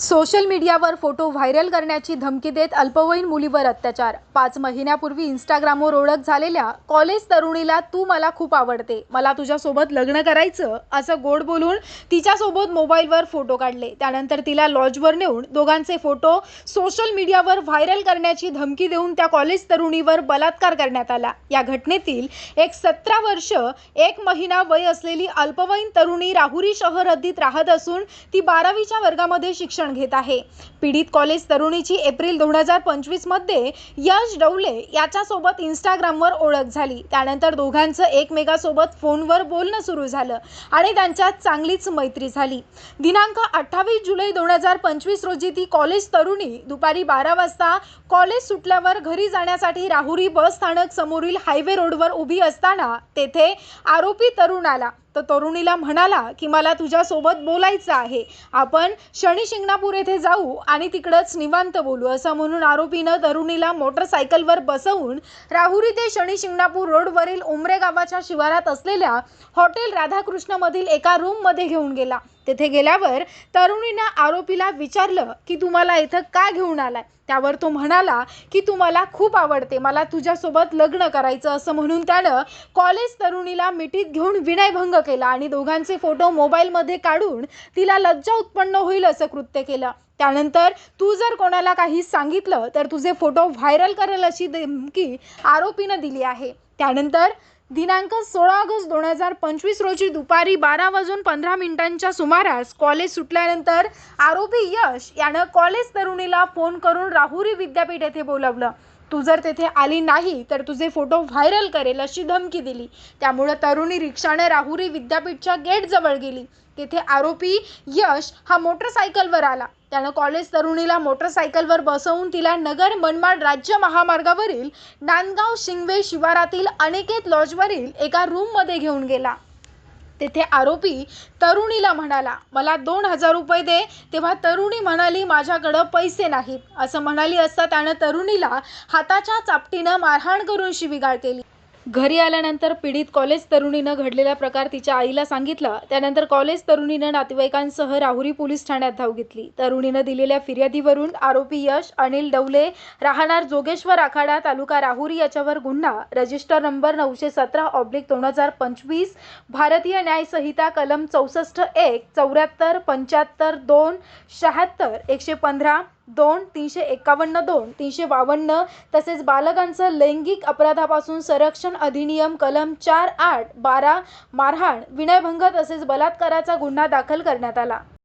Social मीडियावर photo viral करण्याची धमकी देत अल्पवयीन मुलीवर अत्याचार. पाच महिन्यापूर्वी इंस्टाग्रामवर ओळख झालेल्या कॉलेज तरुणीला तू मला खूप आवडते. मला तुझ्यासोबत लग्न करायचं असं गोड बोलून तिच्यासोबत मोबाईलवर फोटो काढले. त्यानंतर तिला लॉजवर नेऊन दोघांचे फोटो सोशल मीडियावर व्हायरल करण्याची धमकी देऊन त्या कॉलेज तरुणीवर बलात्कार करण्यात आला. या घटनेतील एक सतरा वर्ष एक महिना वय असलेली अल्पवयीन तरुणी राहुरी शहर हद्दीत राहत असून ती बारावीच्या वर्गामध्ये शिक्षण घेत आहे. पीडित कॉलेज तरुणीची एप्रिल दोन हजार पंचवीसमध्ये यश डवले याच्यासोबत इंस्टाग्रामवर ओळख झाली. त्यानंतर दोघांचं एकमेकासोबत फोनवर बोलणं सुरू झालं आणि त्यांच्यात चांगलीच मैत्री झाली. दिनांक अठ्ठावीस जुलै दोन हजार पंचवीस रोजी ती कॉलेज तरुणी दुपारी बारा वाजता कॉलेज सुटल्यावर घरी जाण्यासाठी राहुरी बस स्थानक समोरील हायवे रोडवर उभी असताना तेथे आरोपी तरुण आला. तर तरुणीला म्हणाला की मला तुझ्यासोबत बोलायचं आहे. आपण शनी शिंगणापूर येथे जाऊ आणि तिकडंच निवांत बोलू. असं म्हणून आरोपीनं तरुणीला मोटरसायकलवर बसवून राहुरी ते शनी शिंगणापूर रोडवरील उमरे गावाच्या शिवारात असलेल्या हॉटेल राधाकृष्णमधील एका रूममध्ये घेऊन गेला. तेथे गेल्यावर तरुणीनं आरोपीला विचारलं की तुम्हाला इथं का घेऊन आलाय? त्यावर तो म्हणाला की तू मला खूप आवडते. मला तुझ्यासोबत लग्न करायचं असं म्हणून त्यानं कॉलेज तरुणीला मिठीत घेऊन विनयभंग केला आणि दोघांचे फोटो मोबाईलमध्ये काढून तिला लज्जा उत्पन्न होईल असं कृत्य केलं. त्यानंतर तू जर कोणाला काही सांगितलं तर तुझे फोटो व्हायरल करेल अशी धमकी आरोपीनं दिली आहे. त्यानंतर दिनांक सोळा ऑगस्ट दोन हजार पंचवीस रोजी दुपारी बारा वाजून पंधरा मिनिटांच्या सुमारास कॉलेज सुटल्यानंतर आरोपी यश यानं कॉलेज तरुणीला फोन करून राहुरी विद्यापीठ येथे बोलावलं. तू जर तेथे आली नाही तर तुझे फोटो व्हायरल करेल अशी धमकी दिली. त्यामुळे तरुणी रिक्षाने राहुरी विद्यापीठच्या गेटजवळ गेली. तेथे आरोपी यश हा मोटरसायकलवर आला. त्यानं कॉलेज तरुणीला मोटरसायकलवर बसवून तिला नगर मनमाड राज्य महामार्गावरील नांदगाव शिंगवे शिवारातील अनेकेत लॉजवरील एका रूममध्ये घेऊन गेला. तेथे आरोपी तरुणीला म्हणाला मला दोन हजार रुपये दे. तेव्हा तरुणी म्हणाली माझ्याकडं पैसे नाहीत. असं म्हणाली असता त्यानं तरुणीला हाताच्या चापटीनं मारहाण करून शिवीगाळ केली. घरी आल्यानंतर पीडित कॉलेज तरुणीनं घडलेला प्रकार तिच्या आईला सांगितला. त्यानंतर कॉलेज तरुणीनं नातेवाईकांसह राहुरी पोलीस ठाण्यात धाव घेतली. तरुणीनं दिलेल्या फिर्यादीवरून आरोपी यश अनिल डवले राहणार जोगेश्वर आखाडा तालुका राहुरी याच्यावर गुन्हा. रजिस्टर नंबर नऊशे सतरा ऑब्लिक दोन हजार पंचवीस भारतीय न्यायसंहिता कलम चौसष्ट एक चौऱ्याहत्तर पंच्याहत्तर दोन शहात्तर एकशे पंधरा दोन तीनशे एकावन्न दोन तीनशे बावन्न. तसेच बालकांचं लैंगिक अपराधापासून संरक्षण अधिनियम कलम चार आठ बारा मारहाण विनयभंग तसेच बलात्काराचा गुन्हा दाखल करण्यात आला.